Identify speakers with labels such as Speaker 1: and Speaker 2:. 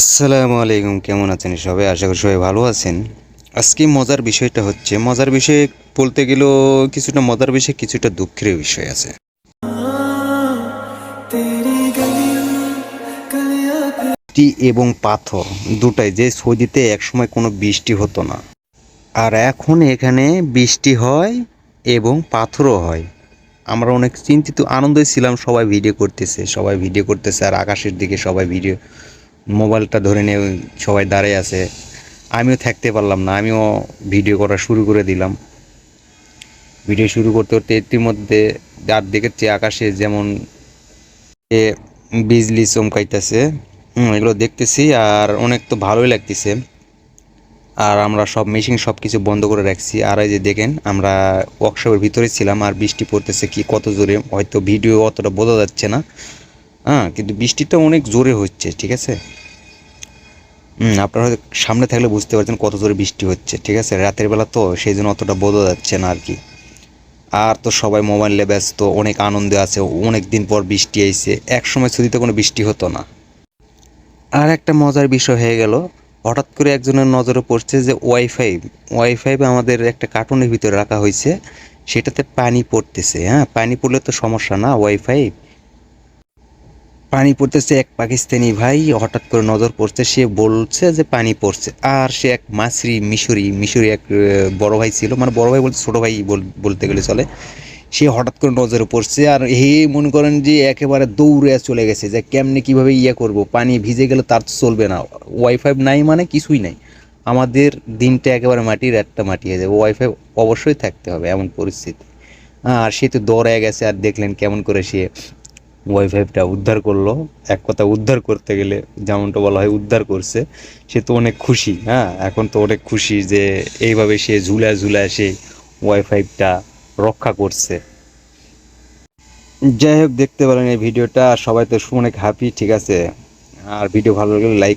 Speaker 1: আসসালামু আলাইকুম, কেমন আছেন সবাই? আশা করি সবাই ভালো আছেন। আজকে মজার বিষয়টা হচ্ছে, মজার বিষয় বলতে গেলেও কিছুটা মজার বিষয়, কিছুটা দুঃখের বিষয় আছে। বৃষ্টি এবং পাথর দুটাই যে সৌদিতে একসময় কোনো বৃষ্টি হতো না। আর এখন এখানে বৃষ্টি হয় এবং পাথরও হয়। আমরা অনেক চিন্তিত আনন্দই ছিলাম, সবাই ভিডিও করতেছে, সবাই ভিডিও করতেছে, আর আকাশের দিকে সবাই ভিডিও মোবাইলটা ধরে নিয়ে সবাই দাঁড়িয়ে আছে। আমিও থাকতে পারলাম না, আমিও ভিডিও করা শুরু করে দিলাম। ভিডিও শুরু করতে করতে ইতিমধ্যে যার দেখেছি আকাশে যেমন এ বিজলি চমকাইতেছে এগুলো দেখতেছি আর অনেক তো ভালোই লাগতেছে। আর আমরা সব মেশিন সব কিছু বন্ধ করে রাখছি। আর এই যে দেখেন, আমরা ওয়ার্কশপের ভিতরে ছিলাম আর বৃষ্টি পড়তেছে কি কত জোরে, হয়তো ভিডিও অতটা বোঝা যাচ্ছে না। হ্যাঁ কিন্তু বৃষ্টিটা অনেক জোরে হচ্ছে, ঠিক আছে? হুম, আপনারা হয়তো সামনে থাকলে বুঝতে পারছেন কত জোরে বৃষ্টি হচ্ছে, ঠিক আছে? রাতের বেলা তো সেই জন্য অতটা বোঝা যাচ্ছে না আর কি। আর তো সবাই মোবাইলে ব্যস্ত, অনেক আনন্দে আছে অনেক দিন পর বৃষ্টি আইছে। এক সময় ছুটিতে কোনো বৃষ্টি হতো না। আর একটা মজার বিষয় হয়ে গেল, হঠাৎ করে একজনের নজরে পড়ছে যে ওয়াইফাই ওয়াইফাই আমাদের একটা কার্টুনের ভিতরে রাখা হয়েছে সেটাতে পানি পড়তেছে হ্যাঁ? পানি পড়লে তো সমস্যা না ওয়াইফাই পানি পড়তেছে এক পাকিস্তানি ভাই, হঠাৎ করে নজর পড়ছে, সে বলছে যে পানি পড়ছে। আর সে এক মাসরি মিশরি মিশরি এক বড় ভাই ছিল। মানে বড় ভাই বলতে, ছোট ভাই বল- বলতে গেলে চলে। সে হঠাৎ করে নজরে পড়ছে আর হে, মনে করেন যে একেবারে দৌড়ে চলে গেছে যে কেমনে কীভাবে ইয়ে করব, পানি ভিজে গেলে তার তো চলবে না। ওয়াইফাই নাই মানে কিছুই নাই। আমাদের দিনটা একেবারে মাটির একটা মাটি হয়ে যাবে। ওয়াইফাই অবশ্যই থাকতে হবে এমন পরিস্থিতি। আর সে তো দৌড়ে গেছে আর দেখলেন কেমন করে সে ওয়াইফাইটা উদ্ধার করল। এক কথা উদ্ধার করতে গেলে যেমনটা বলা হয় উদ্ধার করছে, সে তো অনেক খুশি হ্যাঁ? এখন তো অনেক খুশি যে এইভাবে সে ঝুলা ঝুলা সে ওয়াইফাইটা রক্ষা করছে। যাই হোক, দেখতে পারেন এই ভিডিওটা। সবাই তো অনেক হ্যাপি ঠিক আছে? আর ভিডিও ভালো লাগলে লাইক